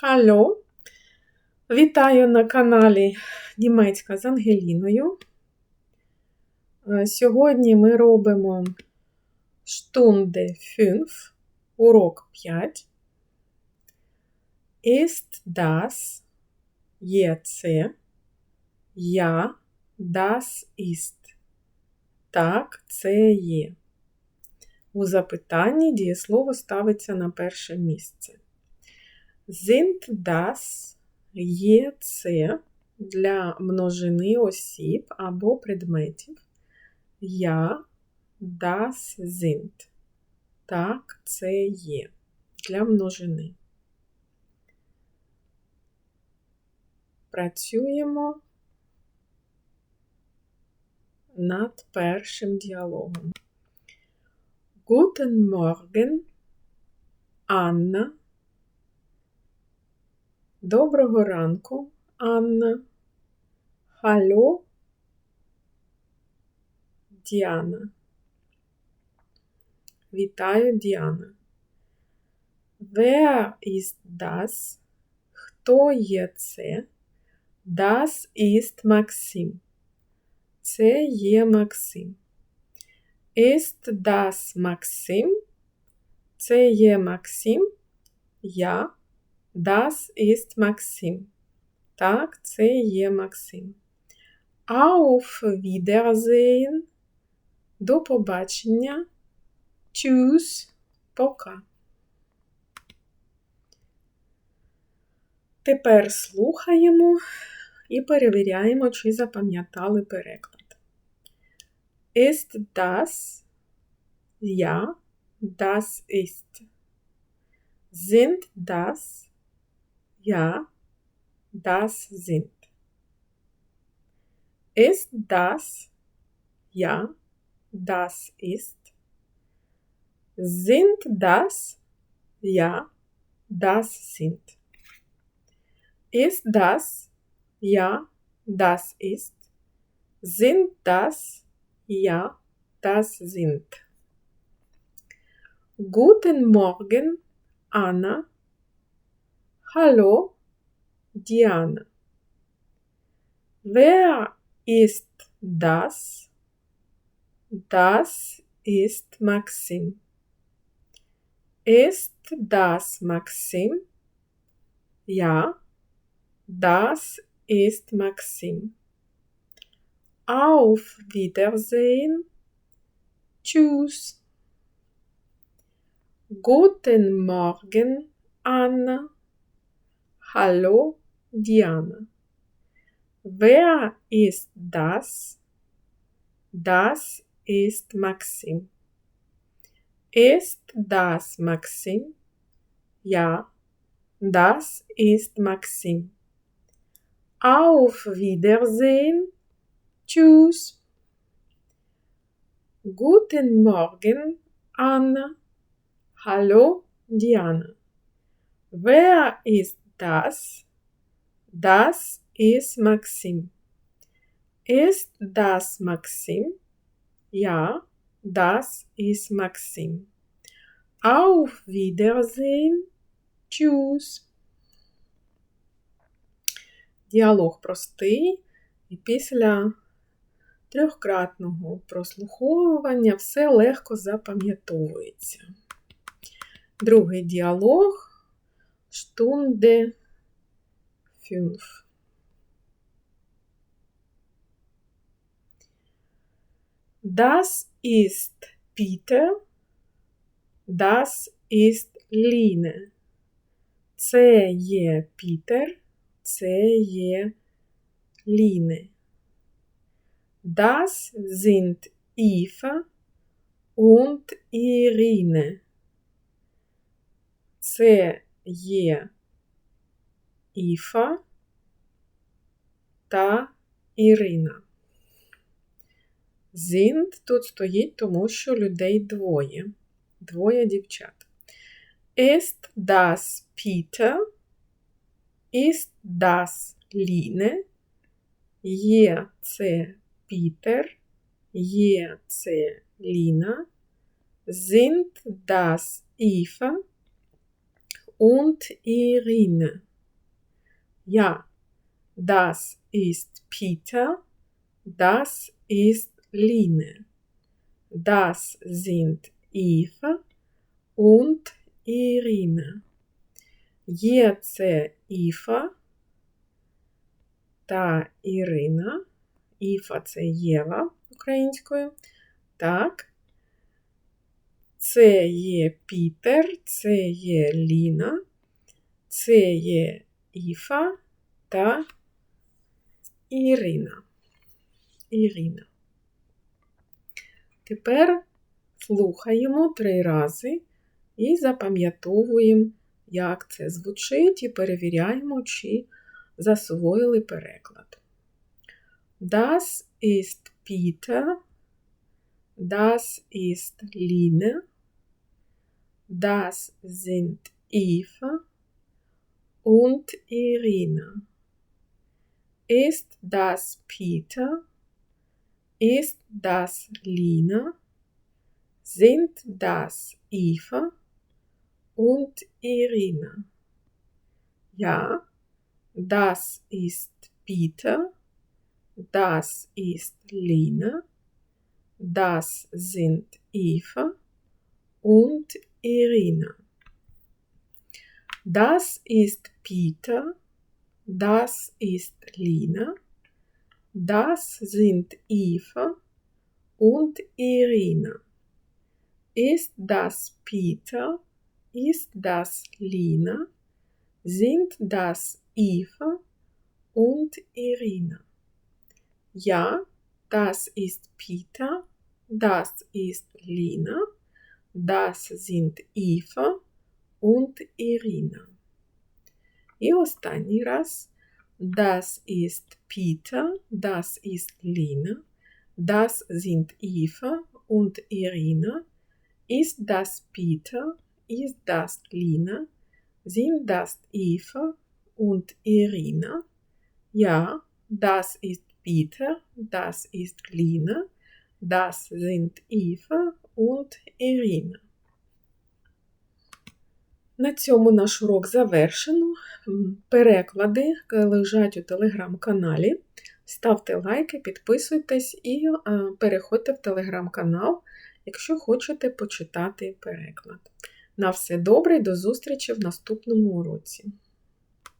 Халло! Вітаю на каналі Німецька з Ангеліною. Е, Сьогодні ми робимо Stunde 5, урок 5. Ist das jetzt? Ja, das ist. Так, це є. У запитанні дієслово ставиться на перше місце. Das є це для множини осіб або предметів. Я das sind. Так, це є для множини. Працюємо над першим діалогом. Guten Morgen, Анна. Доброго ранку, Анна. Халло, Діана. Вітаю, Діана. Wer ist das? Хто є це? Das ist Maxim. Це є Максим. Ist das Maxim? Це є Максим. Я. Das ist Maxim. Так, це є Максим. Auf Wiedersehen. До побачення. Tschüss. Пока. Тепер слухаємо і перевіряємо, чи запам'ятали переклад. Ist das? Ja, das ist. Sind das? Ja, das sind. Ist das? Ja, das ist. Sind das? Ja, das sind. Ist das? Ja, das ist. Sind das? Ja, das sind. Guten Morgen, Anna. Hallo, Diana. Wer ist das? Das ist Maxim. Ist das Maxim? Ja, das ist Maxim. Auf Wiedersehen. Tschüss. Guten Morgen, Anna. Hallo, Diana. Wer ist das? Das ist Maxim. Ist das Maxim? Ja, das ist Maxim. Auf Wiedersehen. Tschüss. Guten Morgen, Anna. Hallo, Diana. Wer ist das? Das ist Maxim. Ist das Maxim? Ja, das ist Maxim. Auf Wiedersehen. Tschüss. Діалог простий, і після трьохкратного прослуховування все легко запам'ятовується. Другий діалог Stunde 5. Das ist Peter. Das ist Line. Це є Пітер, це є Ліне. Das sind Eva und Irine. Це є Іфа та Ірина. Sind тут стоїть, тому що людей двоє. Двоє дівчат. Ist das Peter? Ist das Line? Є це Пітер, є це Ліна. Sind das Eva und Irine? Ja, das ist Peter, das ist Line. Das sind Eva und Irina. Є це Іфа та Ірина. Іфа це Єва українською. Так. Це є Пітер, це є Ліна, це є Іфа та Ірина. Ірина. Тепер слухаємо три рази і запам'ятовуємо, як це звучить, і перевіряємо, чи засвоїли переклад. Das ist Peter, das ist Line, das sind Eva und Irina. Ist das Peter? Ist das Lina? Sind das Eva und Irina? Ja, das ist Peter, das ist Lina, das sind Eva und Irina. Das ist Peter, das ist Lina, das sind Eva und Irina. Ist das Peter? Ist das Lina? Sind das Eva und Irina? Ja, das ist Peter, das ist Lina, das sind Eva und Irina. І останній раз. Das ist Peter, das ist Lina, das sind Eva und Irina. Ist das Peter, ist das Lina, sind das Eva und Irina? Ja, das ist Peter, das ist Lina, das sind Eva und Irina. На цьому наш урок завершено. Переклади лежать у телеграм-каналі. Ставте лайки, підписуйтесь і переходьте в телеграм-канал, якщо хочете почитати переклад. На все добре, і до зустрічі в наступному уроці.